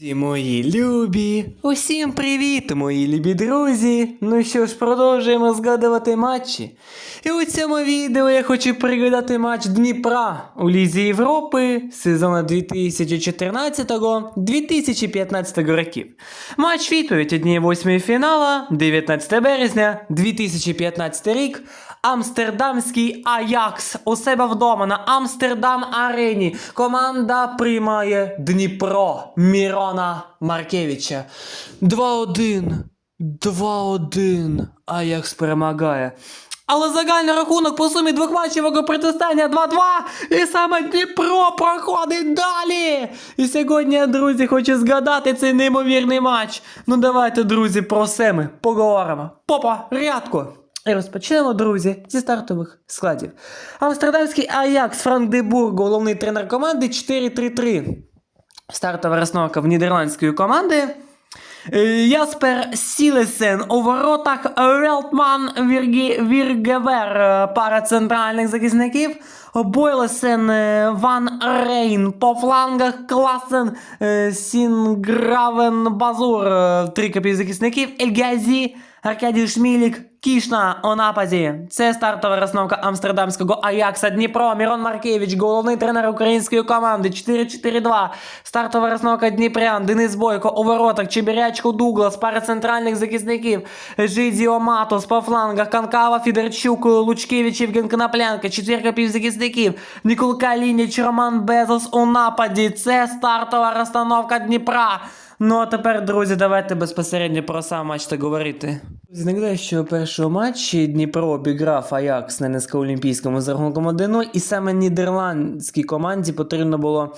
Друзі мої любі, усім привіт, мої любі друзі. Ну що ж, продовжуємо згадувати матчі. І у цьому відео я хочу пригадати матч Дніпра у Лізі Європи сезону 2014-2015 років. Матч відповідь однієї восьмої фінала, 19 березня 2015 рік. Амстердамський Аякс у себе вдома на Амстердам Арені. Команда приймає Дніпро Мірона Маркевича. 2-1. 2-1. Аякс перемагає. Але загальний рахунок по сумі двох матчевого протистояння 2-2. І саме Дніпро проходить далі. І сьогодні, друзі, хочу згадати цей неймовірний матч. Ну давайте, друзі, про все поговоримо. Попа, рядко. І розпочнемо, друзі, зі стартових складів. Амстердамський Аякс Франк де Бург, головний тренер команди 4-3-3. Стартова розновка в нідерландської команди. Е, Яспер Сілесен у воротах Велтман Віргі, Віргевер, е, пара центральних захисників. Бойлесен е, Ван Рейн по флангах Класен Сінгравен Базур, три капівзахисників. Ельгазі, Аркадій Шмілік, Кішна у нападі. Це стартова розновка амстердамського Аякса Дніпро. Мірон Маркевич, головний тренер української команди. 4-4-2. Стартова розновка Дніпрян. Денис Бойко у воротах. Чебірячко Дуглас. Пара центральних захисників. Жидіо Матос по флангах. Канкава Фідерчук, Лучкевич, Євген Коноплянка. Четвірка півзахисників. Ніколка Лініч, Роман Безос у нападі. Це стартова розстановка Дніпра. Ну а тепер, друзі, давайте безпосередньо про сам матч та говорити. Знайде, що у першому матчі Дніпро обіграв Аякс на низькоолімпійському з рахунком 1-0, і саме нідерландській команді потрібно було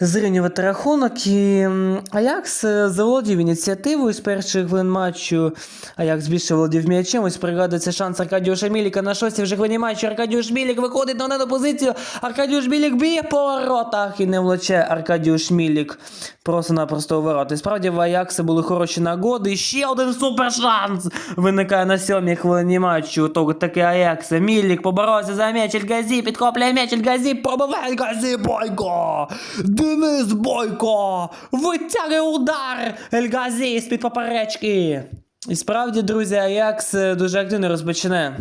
зрівнювати рахунок. І Аякс е, заволодів ініціативою з перших хвилин матчу. Аякс більше володів м'ячем. Ось пригадується шанс Аркадіуша Міліка на шостій вже хвилині матчу. Аркадіуш Мілік виходить на нену позицію. Аркадіуш Мілік б'є по воротах і не влучає Аркадіуш Мілік просто-напросто у ворота. Справді в Аякса були хороші нагоди. І ще один супер шанс виникає на сьомій хвилині матчу. То таки Аякса. Мілік поборовся за м'яч. Ельгазі підхоплює м'яч. Ельгазі пробиває Ельгазі Бойко. Денис Бойко витягує удар Ельгазі з-під поперечки. І справді, друзі, Аякс е, дуже активно розпочинає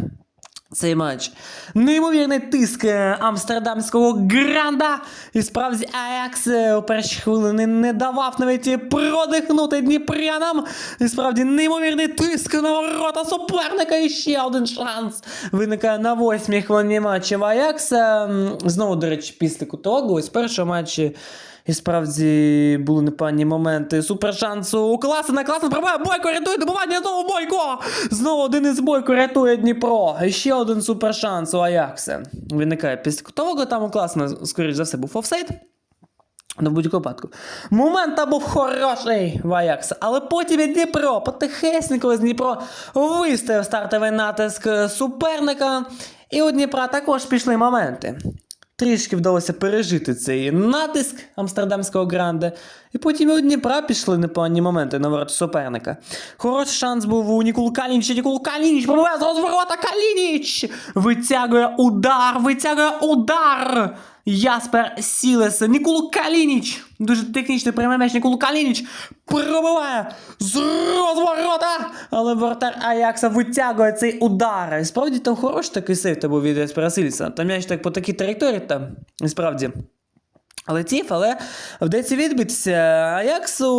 цей матч. Неймовірний тиск амстердамського гранда. І справді Аякс е, у перші хвилини не давав навіть продихнути дніпрянам. І справді неймовірний тиск на ворота суперника. І ще один шанс виникає на восьмій хвилині матчу в Аякса. Знову, до речі, після кутогу. Із першого матчі. І справді були непогані моменти. Супер шансу у Класена. Класен пробиває Бойко, рятує добування знову Бойко. Знову один із Бойко рятує Дніпро. І ще один супер шанс у Аякса. Виникає після кутового, там у Класена, скоріш за все, був офсайд. Ну, в будь-якому випадку. Момент там був хороший в Аякса, але потім і Дніпро, потихесенько з Дніпро виставив стартовий натиск суперника. І у Дніпра також пішли моменти. Трішки вдалося пережити цей натиск амстердамського гранда, і потім і у Дніпра пішли непогані моменти на ворот суперника. Хороший шанс був у Ніколу Калініча. Ніколу Калініч пробиває з розворота Калініч! Витягує удар, витягує удар! Яспер Сілеса! Ніколу Калініч! Дуже технічний прямий м'яч Ніколу пробиває з розворота! Але воротар Аякса витягує цей удар. І справді там хороший такий сейв та був від Яспера Сілеса. Там м'яч так по такій території там, і справді. Летів, але вдається відбитися. Аяксу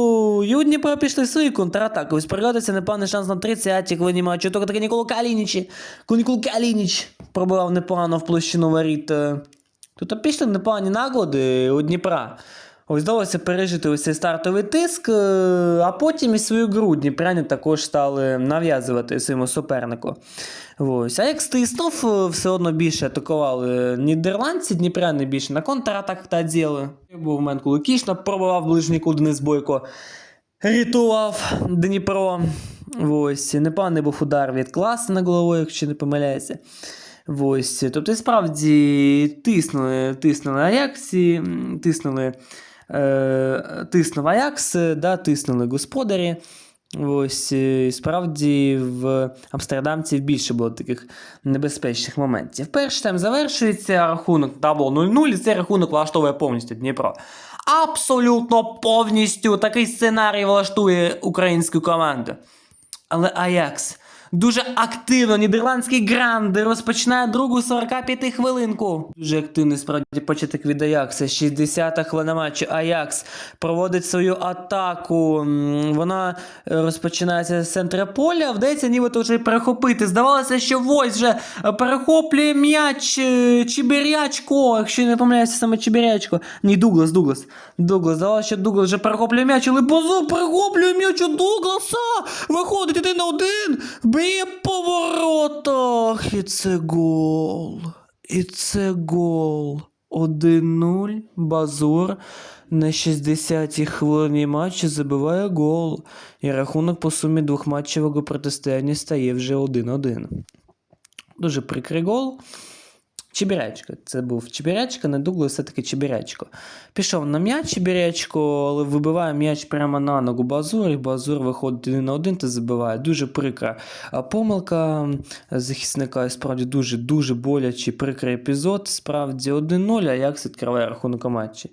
у Дніпро пішли в свою контратаку. Ось пригадується непоганий шанс на 30-ті хвилині матчу. Тільки таки Ніколу Калінічі. Ніколу Калініч пробивав непогано в площину воріт. Тут пішли непогані нагоди у Дніпра. Ось вдалося пережити ось цей стартовий тиск, е, а потім і свою гру Дніпряні також стали нав'язувати своєму супернику. Ось. А як стиснув, е, все одно більше атакували нідерландці, Дніпряни більше на контратаках та діли. Був момент, коли Кішна пробивав ближній кут Денис Бойко. Рятував Дніпро. Ось. Непоганий був удар від класу на головою, якщо не помиляється. Ось. Тобто, справді тиснули, тиснули Аяксі, тиснули, е, тиснув Аякс, да, тиснули господарі. Ось, е, і справді в амстердамців більше було таких небезпечних моментів. Перший тайм завершується, рахунок та було 0-0, і цей рахунок влаштовує повністю Дніпро. абсолютно повністю такий сценарій влаштує українську команду. Але Аякс дуже активно, нідерландський гранди розпочинає другу 45 хвилинку. Дуже активний справді початок від Аякса. 60-та хвилина матчу. Аякс проводить свою атаку. Вона е, розпочинається з центра поля. Вдається нібито вже перехопити. Здавалося, що Войс вже е, перехоплює м'яч е, Чебірячко. Якщо я не помиляюся, саме Чебірячко. Ні, Дуглас, Дуглас. Дуглас. Здавалося, що Дуглас вже перехоплює м'яч, але Бозу перехоплює м'яч у Дугласа. Виходить один на один. Б'є поворотах. І це гол. І це гол. 1-0. Базур на 60-й хвилині матчу забиває гол. І рахунок по сумі двохматчевого протистояння стає вже 1-1. Дуже прикрий гол. Чебірячко. Це був Чебірячко, не Дуглас, все-таки Чебірячко. Пішов на м'яч Чебірячко, але вибиває м'яч прямо на ногу Базур, і Базур виходить один на один та забиває. Дуже прикра помилка захисника, і справді дуже-дуже болячий прикрий епізод. Справді 1-0, а Аякс відкриває рахунок у матчі.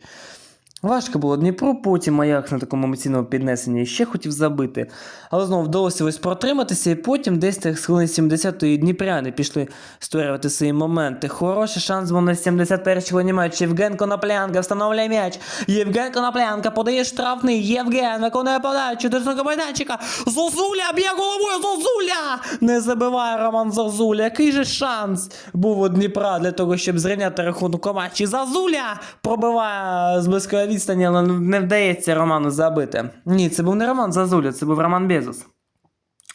Важко було Дніпру, потім Аякс на такому емоційному піднесенні ще хотів забити. Але знову вдалося ось протриматися, і потім десь так з хвилин 70-ї дніпряни пішли створювати свої моменти. Хороший шанс був на 71-й хвилині матчу. Євген Коноплянка встановлює м'яч. Євген Коноплянка подає штрафний. Євген виконує подачу до майданчика. Зозуля б'є головою Зозуля! Не забиває Роман Зозуля. Який же шанс був у Дніпра для того, щоб зрівняти рахунок у матчі. Зазуля пробиває з близької відстані, але не вдається Роману забити. Ні, це був не Роман Зазуля, це був Роман Безос.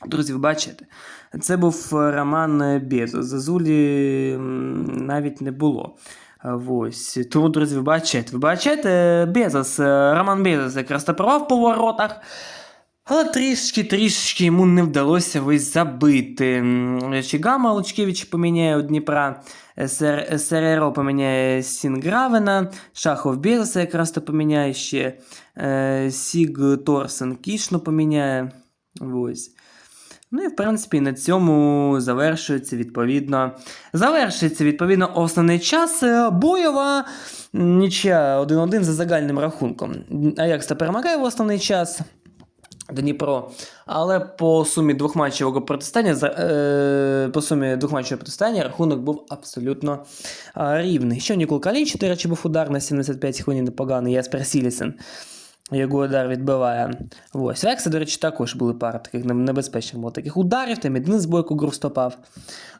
Друзі, ви бачите, це був е, Роман Безос. Зазулі навіть не було. А, Ось. Тому, друзі, ви бачите, ви бачите, Безос, е, Роман Безос якраз тапував по воротах. Але трішки, трішки йому не вдалося ось забити. Чигама Лучкевич поміняє у Дніпра, СР, СРРО поміняє Сінгравена, Шахов Безоса якраз то поміняє ще, е, Сіг Торсен Кішну поміняє. Ось. Ну і в принципі на цьому завершується відповідно. Завершується відповідно основний час. Е, Бойова нічия 1-1 за загальним рахунком. Аякс перемагає в основний час. Дніпро. Але по сумі двохматчевого протистояння, е, по сумі двохматчевого протистояння рахунок був абсолютно рівний. Ще Нікол Каліч, до речі, був удар на 75 хвилин непоганий, Яспер Сілісен. Його удар відбиває. Ось. В до речі, також були пара таких небезпечних було таких ударів, там і Денис Бойко гру вступав.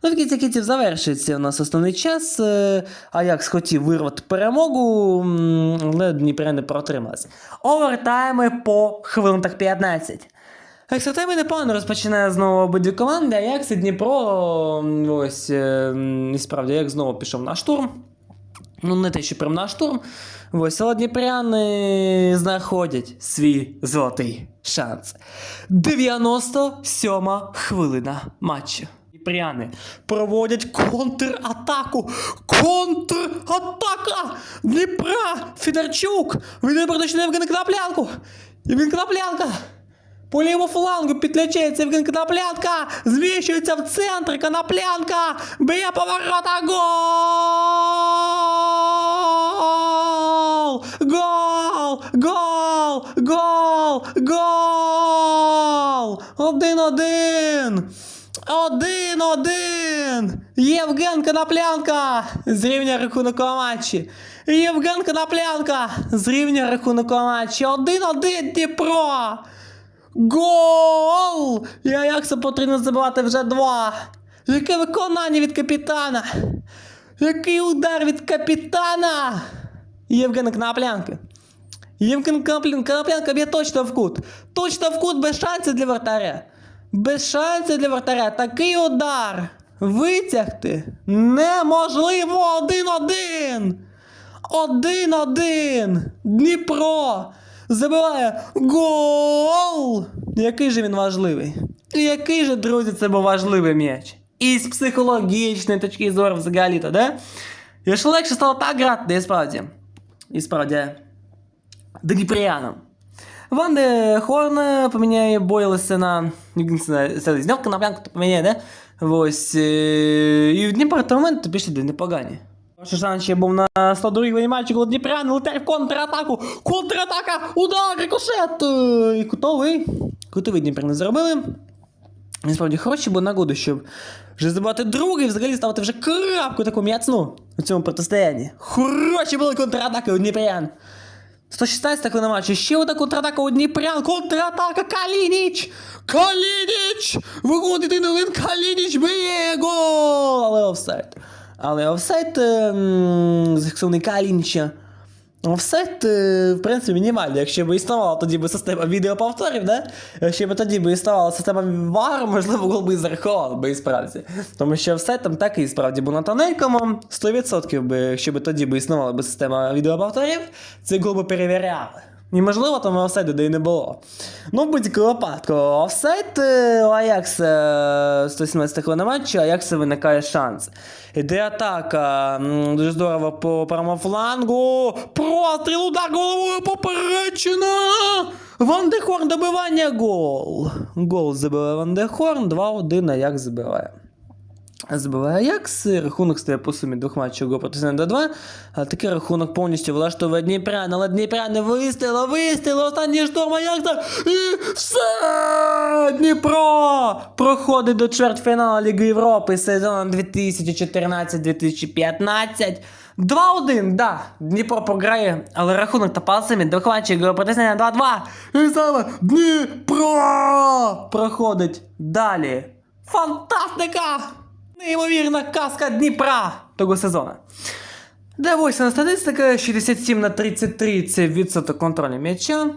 Ну, в кінці кінців завершується у нас основний час. Е, Аякс хотів вирвати перемогу, але Дніпря не протрималась. Овертайми по хвилинах 15. Екстратайми непогано розпочинає знову обидві команди. Аякс і Дніпро. Ось, е, і справді, Аякс знову пішов на штурм. Ну, не те, що прям на штурм. Ось, але дніпряни знаходять свій золотий шанс. 97 хвилина матчу. Дніпряни проводять контратаку. Контратака! Дніпра! Федорчук! Він на Євгена Кнаплянку! Євген Кнаплянка! По лівому флангу підключається Євген Коноплянка, зміщується в центр Коноплянка, б'є поворота, гол! Гол! Гол! Гол! Гол! Один-один! Один-один! Євген Коноплянка зрівняє рахунок у матчі. Євген Коноплянка зрівняє рахунок у матчі. Один-один Дніпро! Гол! І Аяксу потрібно забивати вже два. Яке виконання від капітана? Який удар від капітана? Євген Коноплянки. Євген Коноплянка б'є точно в кут. Точно в кут без шансів для вратаря. Без шансів для вратаря. Такий удар. Витягти неможливо один-один. Один-один. Дніпро забиває гол. Який же він важливий? Який же, друзі, це був важливий м'яч? І з психологічної точки зору взагалі-то, да? І що легше стало так грати, і справді. І справді. Дніпрянам. Ван де Хорн поміняє Бойлеса на Селезньовка на плянку поміняє, да? Ось. І в Дніпро та момент пішли де непогані. Перший шанс ще був на 102-й матчі, коли Дніпрян летять в контратаку. Контратака! Удар! Рикошет! І кутовий. Кутовий Дніпр не зробили. Насправді хороші були нагоди, щоб вже забувати другий, взагалі ставити вже крапку таку м'яцну у цьому протистоянні. Хороші були контратаки у Дніпрян. 116 хвилина матчу. Ще одна контратака у Дніпрян. Контратака Калініч! Калініч! Виходить і новин Калініч б'є гол! Але офсайд. Але офсайд ем, зафіксований Калініча. Офсайд, е, в принципі, мінімальний. Якщо б існувала тоді б система відеоповторів, да? Якщо б тоді б існувала система VAR, можливо, гол і зарахував би і справді. Тому що все там так і справді був на тоненькому. 100% би, якщо б тоді б існувала б система відеоповторів, цей гол би перевіряли. І можливо, там офсайду де і не було. Ну, в будь-якому випадку, офсайд е, Аякса 117 хвилина матчу, Аякса виникає шанс. Іде атака. Дуже здорово по правому флангу. Простріл, удар головою поперечина. Ван де Хорн добивання гол. Гол забиває Ван де Хорн, 2-1 Аякс забиває. Збиває Аякс, рахунок стає по сумі двох матчів го проти до 2, а такий рахунок повністю влаштовує Дніпрян, але Дніпрян не вистрілив, вистрілив, останній шторм Аякса, і все! Дніпро проходить до чвертьфіналу Ліги Європи сезону 2014-2015. 2-1, да, Дніпро програє, але рахунок та пасами двох матчів го проти 2-2. І саме Дніпро проходить далі. Фантастика! Неймовірна казка Дніпра того сезону. Дивися статистика 67 на 33 це відсоток контролю м'яча.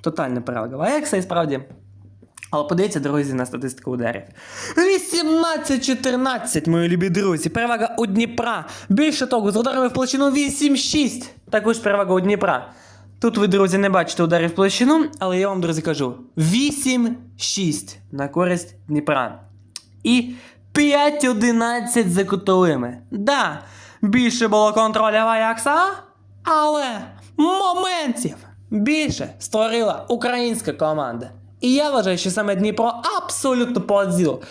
Тотальна перевага в Аякса і справді. Але подивіться, друзі, на статистику ударів. 18-14, мої любі друзі. Перевага у Дніпра. Більше того, з ударами в площину 8-6. Також перевага у Дніпра. Тут ви, друзі, не бачите ударів в площину, але я вам, друзі, кажу: 8-6 на користь Дніпра. І 5-11 за кутовими. Да, більше було контроля Аякса, але моментів більше створила українська команда. І я вважаю, що саме Дніпро абсолютно по ділу.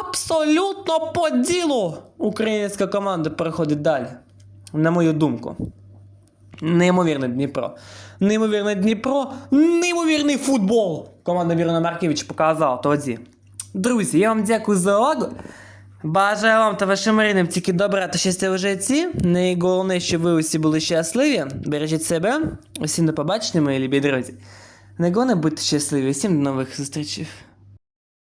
Абсолютно по ділу українська команда переходить далі. На мою думку. Неймовірне Дніпро. Неймовірне Дніпро, неймовірний футбол. Команда Вірна Маркевич показала тоді. Друзі, я вам дякую за увагу. Бажаю вам та вашим рідним тільки добра та щастя в житті. Найголовніше, щоб ви усі були щасливі. Бережіть себе. Усім до побачення, мої любі друзі. Найголовніше будьте щасливі. Всім до нових зустрічей.